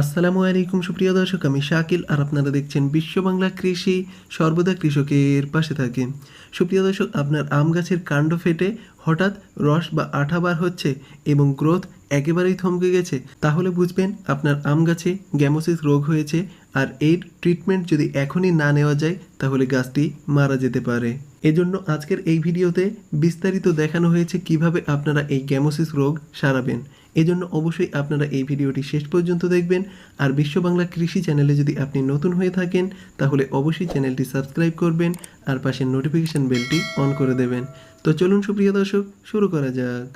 আসসালামু আলাইকুম, সুপ্রিয় দর্শক, আমি শাকিল আর আপনারা দেখছেন বিশ্ব বাংলা কৃষি। সর্বদা কৃষকের পাশে থাকে। সুপ্রিয় দর্শক, আপনার আম গাছের কাণ্ড ফেটে হঠাৎ রস বা আঠা বার হচ্ছে এবং গ্রোথ একেবারেই থমকে গেছে। তাহলে বুঝবেন আপনার আম গাছে গ্যামোসিস রোগ হয়েছে আর এর ট্রিটমেন্ট যদি এখনই না নেওয়া যায়, তাহলে গাছটি মারা যেতে পারে। এজন্য আজকের এই ভিডিওতে বিস্তারিত দেখানো হয়েছে কীভাবে আপনারা এই গ্যামোসিস রোগ সারাবেন। এজন্য অবশ্যই আপনারা এই ভিডিওটি শেষ পর্যন্ত দেখবেন। আর বিশ্ব বাংলা কৃষি চ্যানেলে যদি আপনি নতুন হয়ে থাকেন, তাহলে অবশ্যই চ্যানেলটি সাবস্ক্রাইব করবেন আর পাশের নোটিফিকেশন বেলটি অন করে দেবেন। তো চলুন, সুপ্রিয় দর্শক, শুরু করা যাক।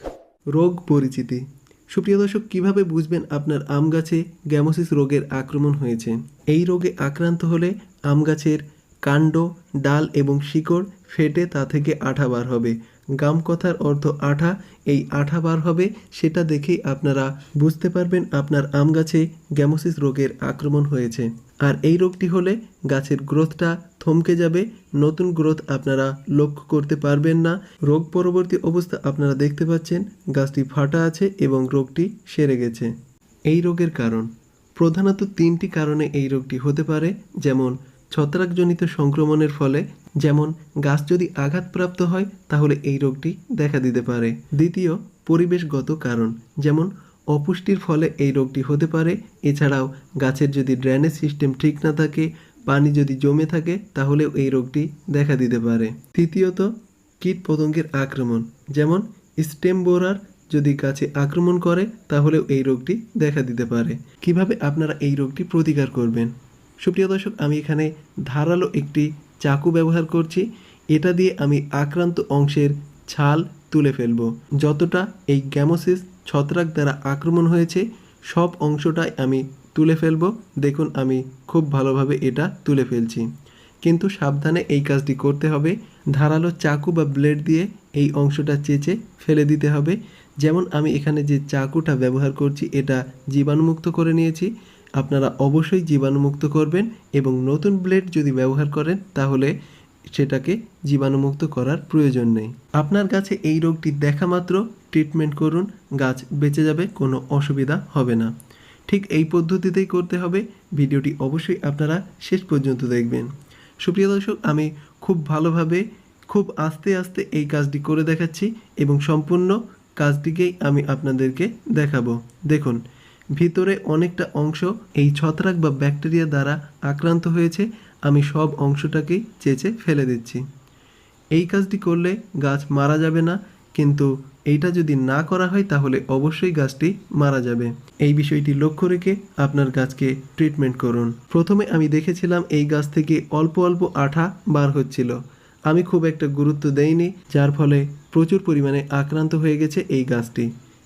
রোগ পরিচিতি। সুপ্রিয় দর্শক, কীভাবে বুঝবেন আপনার আম গাছে গ্যামোসিস রোগের আক্রমণ হয়েছে? এই রোগে আক্রান্ত হলে আম গাছের কাণ্ড, ডাল এবং শিকড় ফেটে তা থেকে আঠা বার হবে। গাম কথার অর্থ আঠা। এই আঠা বার হবে, সেটা দেখেই আপনারা বুঝতে পারবেন আপনার আম গাছে গ্যামোসিস রোগের আক্রমণ হয়েছে। আর এই রোগটি হলে গাছের গ্রোথটা থমকে যাবে। নতুন গ্রোথ আপনারা লক্ষ্য করতে পারবেন না। রোগ পরবর্তী অবস্থা আপনারা দেখতে পাচ্ছেন, গাছটি ফাটা আছে এবং রোগটি সেরে গেছে। এই রোগের কারণ। প্রধানত তিনটি কারণে এই রোগটি হতে পারে, যেমন ছত্রাকজনিত সংক্রমণের ফলে যেমন গাছ যদি আঘাতপ্রাপ্ত হয়, তাহলে এই রোগটি দেখা দিতে পারে। দ্বিতীয়, পরিবেশগত কারণ, যেমন অপুষ্টির ফলে এই রোগটি হতে পারে। এছাড়াও গাছের যদি ড্রেনেজ সিস্টেম ঠিক না থাকে, পানি যদি জমে থাকে, তাহলেও এই রোগটি দেখা দিতে পারে। তৃতীয়ত কীট পতঙ্গের আক্রমণ, যেমন স্টেম বোরার যদি গাছে আক্রমণ করে, তাহলেও এই রোগটি দেখা দিতে পারে। কীভাবে আপনারা এই রোগটি প্রতিকার করবেন? সুপ্রিয় দর্শক, আমি এখানে ধারালো একটি চাকু ব্যবহার করছি। এটা দিয়ে আমি আক্রান্ত অংশের ছাল তুলে ফেলব। যতটা এই গ্যামোসিস ছত্রাক দ্বারা আক্রমণ হয়েছে, সব অংশটাই আমি তুলে ফেলব। দেখুন, আমি খুব ভালোভাবে এটা তুলে ফেলছি। কিন্তু সাবধানে এই কাজটি করতে হবে। ধারালো চাকু বা ব্লেড দিয়ে এই অংশটা চেঁচে ফেলে দিতে হবে। যেমন আমি এখানে যে চাকুটা ব্যবহার করছি, এটা জীবাণুমুক্ত করে নিয়েছি। আপনারা অবশ্যই জীবাণুমুক্ত করবেন এবং নতুন ব্লেড যদি ব্যবহার করেন, তাহলে সেটাকে জীবাণুমুক্ত করার প্রয়োজন নেই। আপনার গাছে এই রোগটি দেখা মাত্র, ট্রিটমেন্ট করুন, গাছ বেঁচে যাবে, কোনো অসুবিধা হবে না। ঠিক এই পদ্ধতিতেই করতে হবে, ভিডিওটি অবশ্যই আপনারা শেষ পর্যন্ত দেখবেন। সুপ্রিয় দর্শক, আমি খুব ভালোভাবে, খুব আস্তে আস্তে এই কাজটি করে দেখাচ্ছি এবং সম্পূর্ণ কাজটিকেই আমি আপনাদেরকে দেখাবো। দেখুন ভিতরে অনেকটা অংশ এই ছত্রাক বা ব্যাকটেরিয়া দ্বারা আক্রান্ত হয়েছে। আমি সব অংশটাকেই চেঁচে ফেলে দিচ্ছি। এই কাজটি করলে গাছ মারা যাবে না, কিন্তু এইটা যদি না করা হয় তাহলে অবশ্যই গাছটি মারা যাবে। এই বিষয়টি লক্ষ্য রেখে আপনার গাছকে ট্রিটমেন্ট করুন। প্রথমে আমি দেখেছিলাম এই গাছ থেকে অল্প অল্প আঠা বার হচ্ছিল। আমি খুব একটা গুরুত্ব দেইনি, যার ফলে প্রচুর পরিমাণে আক্রান্ত হয়ে গেছে এই গাছটি।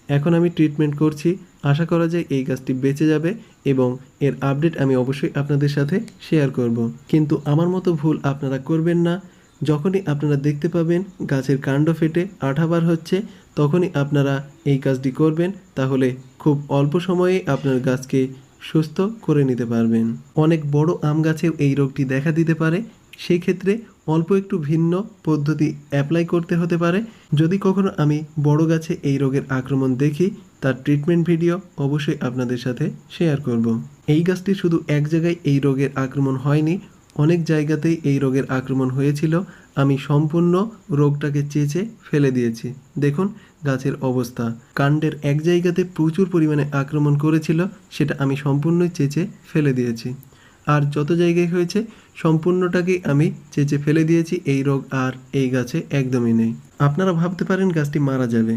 এখন আমি ট্রিটমেন্ট করছি আশা করা যায় এই গাছটি বেঁচে যাবে এবং এর আপডেট আমি অবশ্যই আপনাদের সাথে শেয়ার করব। কিন্তু আমার মতো ভুল আপনারা করবেন না। যখনই আপনারা দেখতে পাবেন গাছের কাণ্ড ফেটে আঠাবার হচ্ছে, তখনই আপনারা এই কাজটি করবেন। তাহলে খুব অল্প সময়ে আপনার গাছকে সুস্থ করে নিতে পারবেন। অনেক বড় আম গাছেও এই রোগটি দেখা দিতে পারে। সেই ক্ষেত্রে অল্প একটু ভিন্ন পদ্ধতি অ্যাপ্লাই করতে হতে পারে। যদি কখনো আমি বড় গাছে এই রোগের আক্রমণ দেখি, তার ট্রিটমেন্ট ভিডিও অবশ্যই আপনাদের সাথে শেয়ার করব। এই গাছটি শুধু এক জায়গায় এই রোগের আক্রমণ হয়নি, অনেক জায়গাতেই এই রোগের আক্রমণ হয়েছিল। আমি সম্পূর্ণ রোগটাকে চেঁচে ফেলে দিয়েছি। দেখুন গাছের অবস্থা। কাণ্ডের এক জায়গাতে প্রচুর পরিমাণে আক্রমণ করেছিল, সেটা আমি সম্পূর্ণই চেঁচে ফেলে দিয়েছি। আর যত জায়গায় হয়েছে সম্পূর্ণটাকেই আমি চেঁচে ফেলে দিয়েছি এই রোগ আর এই গাছে একদমই নেই। আপনারা ভাবতে পারেন গাছটি মারা যাবে।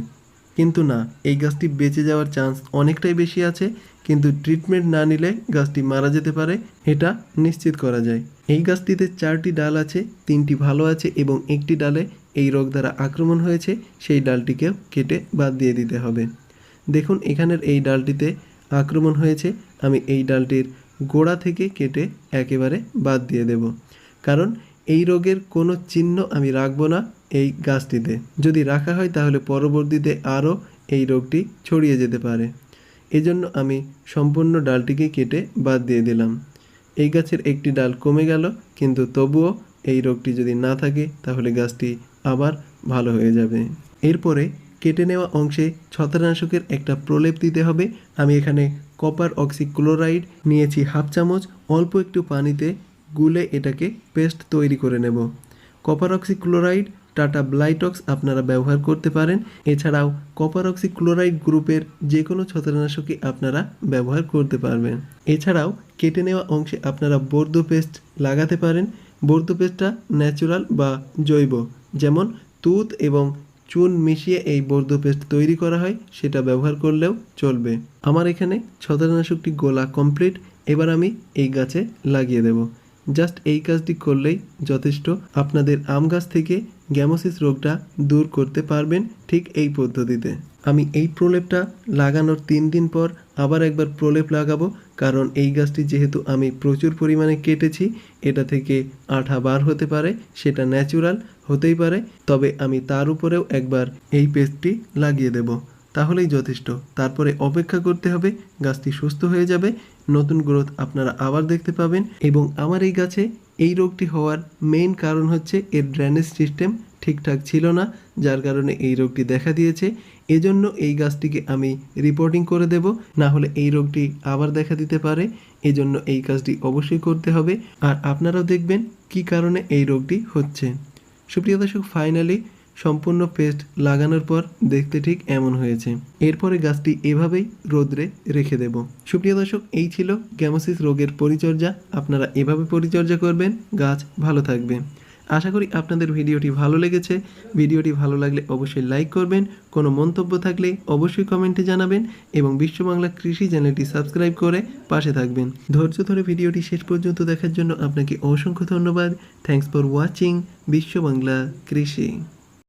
কিন্তু না, এই গাছটি বেঁচে যাওয়ার চান্স অনেকটাই বেশি আছে, কিন্তু ট্রিটমেন্ট না নিলে গাছটি মারা যেতে পারে, এটা নিশ্চিত করা যায়। এই গাছটিতে চারটি ডাল আছে, তিনটি ভালো আছে এবং একটি ডালে এই রোগ দ্বারা আক্রমণ হয়েছে, সেই ডালটিকেও কেটে বাদ দিয়ে দিতে হবে। দেখুন, এখানের এই ডালটিতে আক্রমণ হয়েছে, আমি এই ডালটির গোড়া থেকে কেটে একেবারে বাদ দিয়ে দেব। কারণ এই রোগের কোনো চিহ্ন আমি রাখব না এই গাছটিতে। যদি রাখা হয় তাহলে পরবর্তীতে আরও এই রোগটি ছড়িয়ে যেতে পারে। এজন্য আমি সম্পূর্ণ ডালটিকে কেটে বাদ দিয়ে দিলাম। এই গাছের একটি ডাল কমে গেল, কিন্তু তবুও এই রোগটি যদি না থাকে তাহলে গাছটি আবার ভালো হয়ে যাবে। এরপরে কেটে নেওয়া অংশে ছত্রাকনাশকের একটা প্রলেপ দিতে হবে। আমি এখানে কপার অক্সিক্লোরাইড নিয়েছি হাফ চামচ, অল্প একটু পানিতে গুলে এটাকে পেস্ট তৈরি করে নেব। কপার অক্সিক্লোরাইড টাটা ব্লাইটক্স আপনারা ব্যবহার করতে পারেন। এছাড়াও কপার অক্সিক্লোরাইড গ্রুপের যে কোনো ছত্রাকনাশকই আপনারা ব্যবহার করতে পারবেন। এছাড়াও কেটে নেওয়া অংশে আপনারা বর্দ পেস্ট লাগাতে পারেন। বর্দ পেস্টটা ন্যাচারাল বা জৈব, যেমন তুত এবং চুন মিশিয়ে এই বর্ধ পেস্ট তৈরি করা হয়, সেটা ব্যবহার করলেও চলবে। আমার এখানে ছত্রাকনাশকটি গোলা কমপ্লিট, এবার আমি এই গাছে লাগিয়ে দেব। জাস্ট এই কাজটি করলেই যথেষ্ট। আপনাদের আম গাছ থেকে গ্যামোসিস রোগটা দূর করতে পারবেন ঠিক এই পদ্ধতিতে। আমি এই প্রলেপটা লাগানোর তিন দিন পর আবার একবার প্রলেপ লাগাবো, কারণ এই গাছটি যেহেতু আমি প্রচুর পরিমাণে কেটেছি, এটা থেকে আঠা বার হতে পারে, সেটা ন্যাচুরাল হতেই পারে, তবে আমি তার উপরেও একবার এই পেস্টটি লাগিয়ে দেব। তাহলেই যথেষ্ট। তারপরে অপেক্ষা করতে হবে, গাছটি সুস্থ হয়ে যাবে, নতুন গ্রোথ আপনারা আবার দেখতে পাবেন, এবং আমার এই গাছে এই রোগটি হওয়ার মেইন কারণ হচ্ছে এর ড্রেনেজ সিস্টেম ঠিকঠাক ছিল না, যার কারণে এই রোগটি দেখা দিয়েছে এজন্য এই গাছটিকে আমি রিপোর্টিং করে দেব। না হলে এই রোগটি আবার দেখা দিতে পারে। এজন্য এই কাজটি অবশ্যই করতে হবে। আর আপনারাও দেখবেন কি কারণে এই রোগটি হচ্ছে। সুপ্রিয় দর্শক ফাইনালি সম্পূর্ণ পেস্ট লাগানোর পর দেখতে ঠিক এমন হয়েছে। এরপরে গাছটি এভাবেই রোদ্রে রেখে দেব। সুপ্রিয় দর্শক, এই ছিল গ্যামোসিস রোগের পরিচর্যা। আপনারা এভাবে পরিচর্যা করবেন। গাছ ভালো থাকবে। আশা করি আপনাদের ভিডিওটি ভালো লেগেছে। ভিডিওটি ভালো লাগলে অবশ্যই লাইক করবেন। কোনো মন্তব্য থাকলে অবশ্যই কমেন্টে জানাবেন এবং বিশ্ব বাংলা কৃষি চ্যানেলটি সাবস্ক্রাইব করে পাশে থাকবেন। ধৈর্য ধরে ভিডিওটি শেষ পর্যন্ত দেখার জন্য আপনাকে অসংখ্য ধন্যবাদ। থ্যাংকস ফর ওয়াচিং বিশ্ব বাংলা কৃষি।